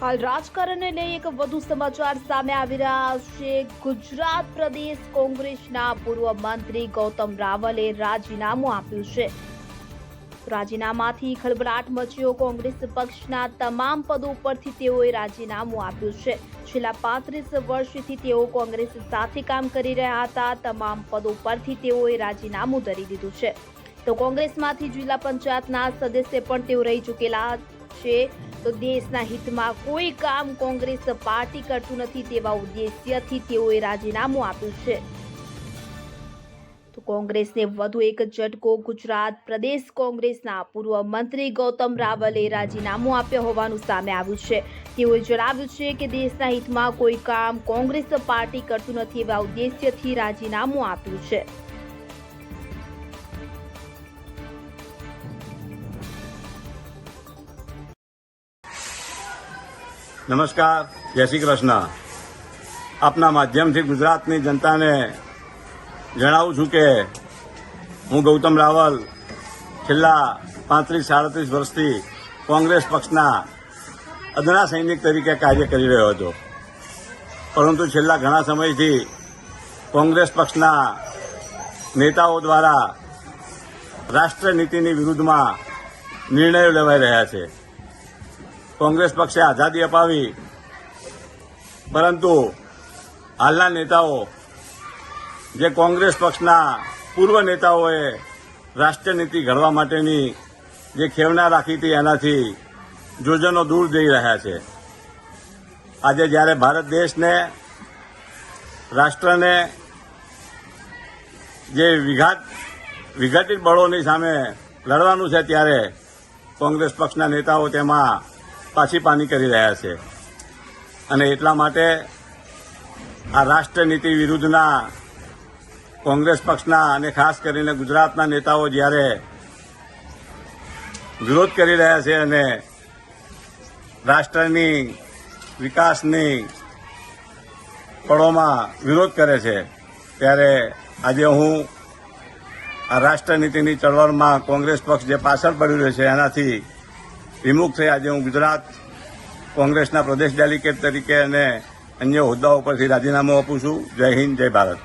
હાલ રાજકારણને લઈ એક વધુ સમાચાર સામે આવી રહ્યા છે. ગુજરાત પ્રદેશ કોંગ્રેસના પૂર્વ મંત્રી ગૌતમ રાવલે રાજીનામું આપ્યું છે. રાજીનામાથી ખળભળાટ મચ્યો કોંગ્રેસ પક્ષના તમામ પદો પરથી તેઓએ રાજીનામું આપ્યું છે. છેલ્લા પાંત્રીસ વર્ષથી તેઓ કોંગ્રેસ સાથે કામ કરી રહ્યા હતા. તમામ પદો પરથી તેઓએ રાજીનામું ધરી દીધું છે. તો કોંગ્રેસમાંથી જિલ્લા પંચાયતના સદસ્ય પણ તેઓ રહી ચૂકેલા છે. તો દેશના હિતમાં કોઈ કામ કોંગ્રેસ પાર્ટી કરતું નથી તેવા ઉદ્દેશ્યથી તેઓએ રાજીનામું આપ્યું છે. તો કોંગ્રેસને વધુ એક ઝટકો ગુજરાત પ્રદેશ કોંગ્રેસના પૂર્વ મંત્રી ગૌતમ રાવલે રાજીનામું આપ્યું હોવાનું સામે આવ્યું છે. તેઓએ જણાવ્યું છે કે દેશના હિતમાં કોઈ કામ કોંગ્રેસ પાર્ટી કરતું નથી એવા ઉદ્દેશ્યથી રાજીનામું આપ્યું છે. નમસ્કાર, જય શ્રી કૃષ્ણ. આપના માધ્યમથી ગુજરાતની જનતાને જણાવું છું કે હું ગૌતમ રાવલ, છેલ્લા પાંત્રીસ, સાડત્રીસ વર્ષથી કોંગ્રેસ પક્ષના અદના સૈનિક તરીકે કાર્ય કરી રહ્યો હતો. પરંતુ છેલ્લા ઘણા સમયથી કોંગ્રેસ પક્ષના નેતાઓ દ્વારા રાષ્ટ્રનીતિની વિરુદ્ધમાં નિર્ણયો લેવાઈ રહ્યા છે. કોંગ્રેસ પક્ષે આઝાદી અપાવી. પરંતુ હાલના નેતાઓ, જે કોંગ્રેસ પક્ષના પૂર્વ નેતાઓએ રાષ્ટ્રનીતિ ઘડવા માટેની જે ખેવના રાખી હતી, એનાથી જોજનો દૂર જઈ રહ્યા છે. આજે જ્યારે ભારત દેશને, રાષ્ટ્રને જે વિઘાત, વિઘટિત બળોની સામે લડવાનું છે, ત્યારે કોંગ્રેસ પક્ષના નેતાઓ તેમાં પાછી પાની કરી રહ્યા છે. અને એટલા માટે આ રાષ્ટ્રનીતિ વિરુદ્ધના કોંગ્રેસ પક્ષના અને ખાસ કરીને ગુજરાતના નેતાઓ જ્યારે વિરોધ કરી રહ્યા છે અને રાષ્ટ્રની વિકાસની પળોમાં વિરોધ કરે છે, ત્યારે આજે હું આ રાષ્ટ્રનીતિની ચળવળમાં કોંગ્રેસ પક્ષ જે પાછળ પડી રહ્યો છે એનાથી વિમુખ થઈ આજે હું ગુજરાત કોંગ્રેસના પ્રદેશ ડેલિગેટ તરીકે અને અન્ય હોદ્દાઓ પરથી રાજીનામું આપું છું. જય હિન્દ, જય ભારત.